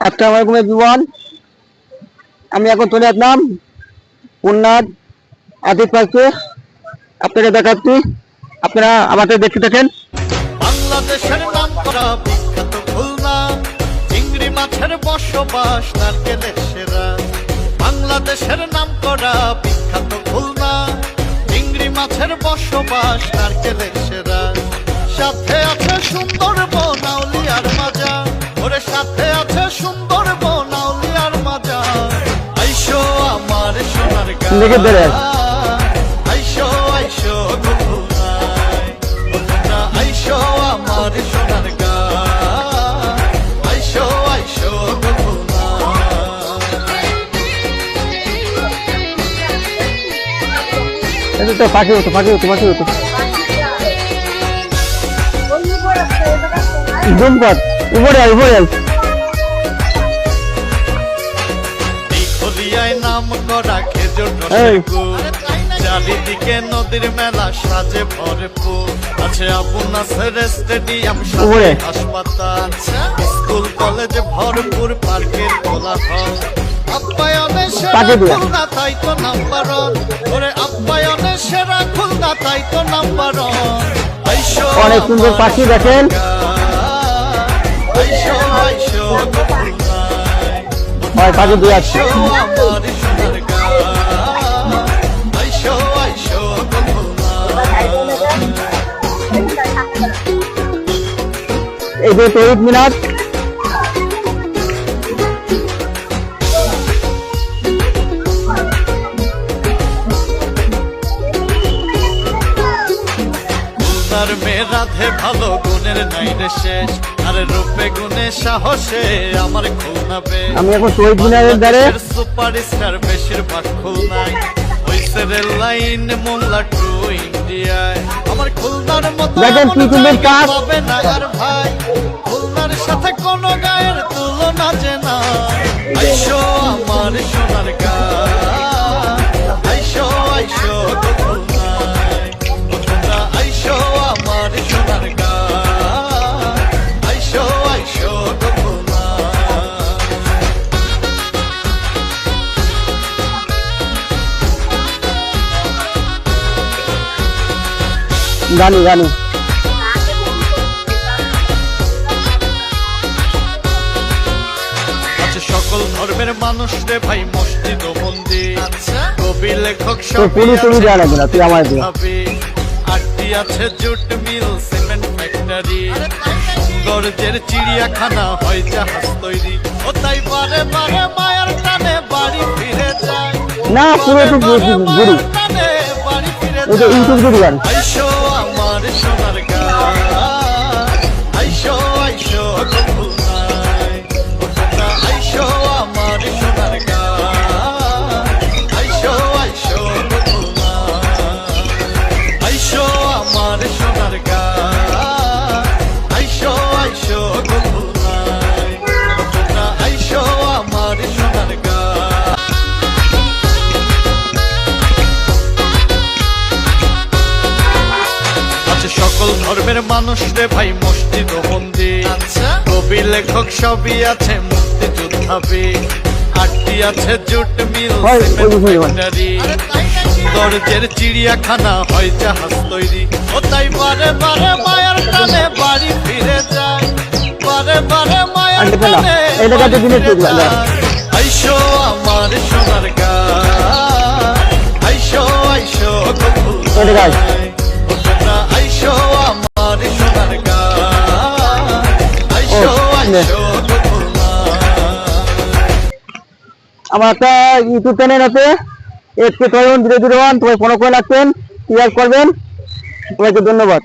Everyone আমি এখন চলে আসলাম উন্নাথ আদিত পার্কে আপনাদের দেখাচ্ছি। আপনারা আমাদের দেখতে থাকেন। বাংলাদেশের নাম করা বিখ্যাত খুলনা। চিংড়ি মাছের বসবাস নারকেলের সেরা। বাংলাদেশের নাম করা বিখ্যাত খুলনা। চিংড়ি মাছের বসবাস নারকেলের সেরা। সাথে আছে সুন্দর বনাউলিয়ার মাজা। ওরে সাথে আইসো খুলনা এই তো পাখি হতো পাখি হতো পাখি হতো জুম উপরে আয় উপরে আয়। নাম করা চারিদিকে নদীর মেলা সাজে ভরপুর। আছে আবু নাসের স্টেডিয়াম সাথে হাসপাতাল। স্কুল কলেজ ভরপুর পার্কের কোলাহল। আপ্যায়নে সেরা খুলনা তাই তো নাম্বার ওরে আপ্যায়নে সেরা খুলনা তাই তো নাম্বার অনেক সুন্দর পাখি দেখেন। হয় পাখি দিয়ে আসছে। এই যে শহীদ মিনার। তার ভালো গুণের নাই রে শেষ। আরে রূপে গুণে সাহসে আমার খুলনা বেশ। আমি এখন শহীদ মিনারের স্টার বেশিরভাগ খুলনায়। রেল লাইন মোংলা টু ইন্ডিয়ায়। দেখেন জায়গা কাজ। পাবে না আর ভাই। খুলনার সাথে কোন গায়ের তুলনা যে না। আমার সোনার গা জানি জানি সকল ধর্মের মানুষ রে ভাই মসজিদ ও মন্দির। কবি লেখক তো কোনো সুবিধা না তুই আমার দিয়ে আটটি আছে জুট মিল সিমেন্ট ফ্যাক্টরি। সৌন্দর্যের চিড়িয়াখানা হয় জাহাজ তৈরি। ও তাই বারে বারে মায়ের টানে বাড়ি ফিরে যায়। না, পুরো গুরু। বাড়ি ফিরে যায়। ইউটিউব ধর্মের মানুষ রে ভাই মসজিদ ও মন্দির। কবি লেখক সবই আছে মুক্তি যোদ্ধাবি আটটি আছে জুট মিল সৌন্দর্যের চিড়িয়াখানা হয় জাহাজ তৈরি। ও তাই বারে বারে মায়ের টানে বাড়ি ফিরে যায়। বারে বারে মায়ের। টানে বাড়ি ফিরে দেখলাম, যায়। আইসো আমার সোনার গা আইসো আইসো গো আমার একটা ইউটিউব চ্যানেল আছে। ওয়ান তোমায় ফোন করে রাখবেন শেয়ার করবেন। সবাইকে ধন্যবাদ।